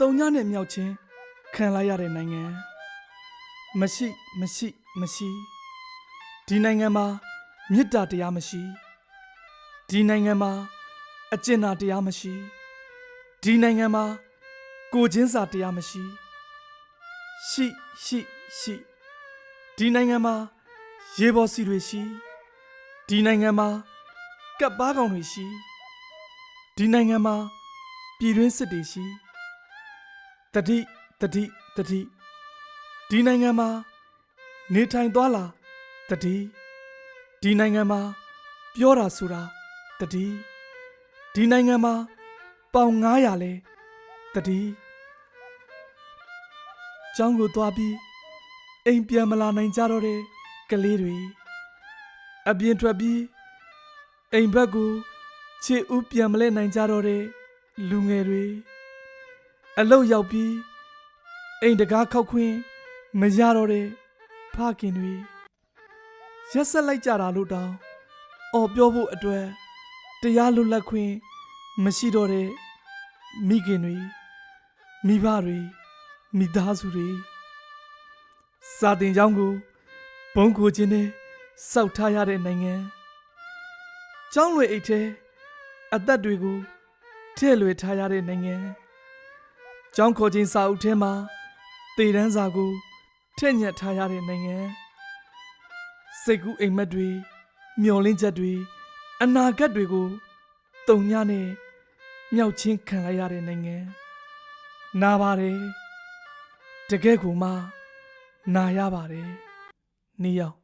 တုံညနဲ့မြောက်ချင်းခံလိုက်ရတဲ့နိုင်ငံမရှိမရှိမရှိဒီနိုင်ငံမှာမေတ္တာတရားမရှိဒီနိုင်ငံမှာအကျဉ်းသာတရားမရှိဒီနိုင်ငံမှာကိုချင်းစာတရားမရှိရှိရှိရှိဒီနိုင်ငံမှာရေပေါ်စီတွေရှိဒီနိုင်ငံမှာကပ်ပါကောင်တွေရှိဒီနိုင်ငံမှာပြည်တွင်းစစ်တွေရှိ တတိတတိတတိဒီနိုင်ငံမှာနေထိုင်သွားလာတတိဒီနိုင်ငံမှာပြောတာဆိုတာတတိဒီနိုင်ငံမှာပေါင်900လဲတတိကျောင်းကိုသွားပြီးအိမ်ပြန်မလာနိုင်ကြတော့တဲ့ကလေးတွေအပြင်ထွက်ပြီးအိမ်ဘက်ကိုခြေဥပြန်မလဲနိုင်ကြတော့တဲ့လူငယ်တွေ အလုတ်ရောက်ပြီးအိမ်တကားခောက်ခွင်းမရတော့တဲ့ဖခင်တွေရက်ဆက်လိုက်ကြတာလို့တောင်းအော်ပြောဖို့အတွက်တရားလွတ်လပ်ခွင့်မရှိတော့တဲ့မိခင်တွေမိဘတွေမိသားစုတွေစာတင်ကြောင်းကိုဘုံကိုခြင်းနဲ့စောက်ထားရတဲ့နိုင်ငံကျောင်းလွေအိတ်ထဲအသက်တွေကိုထည့်လွယ်ထားရတဲ့နိုင်ငံ ကျောင်းခေါ်ခြင်းစာအုပ်ထဲမှာတေတန်းစာကိုထည့်ညက်ထားရတဲ့နိုင်ငံစိတ်ကူးအိမ်မက်တွေမျောလင်းချက်တွေအနာဂတ်တွေကိုတုံညနဲ့မြောက်ချင်းခံလိုက်ရတဲ့နိုင်ငံနာပါတယ်တကယ်ကိုမှနာရပါတယ်နေရောက်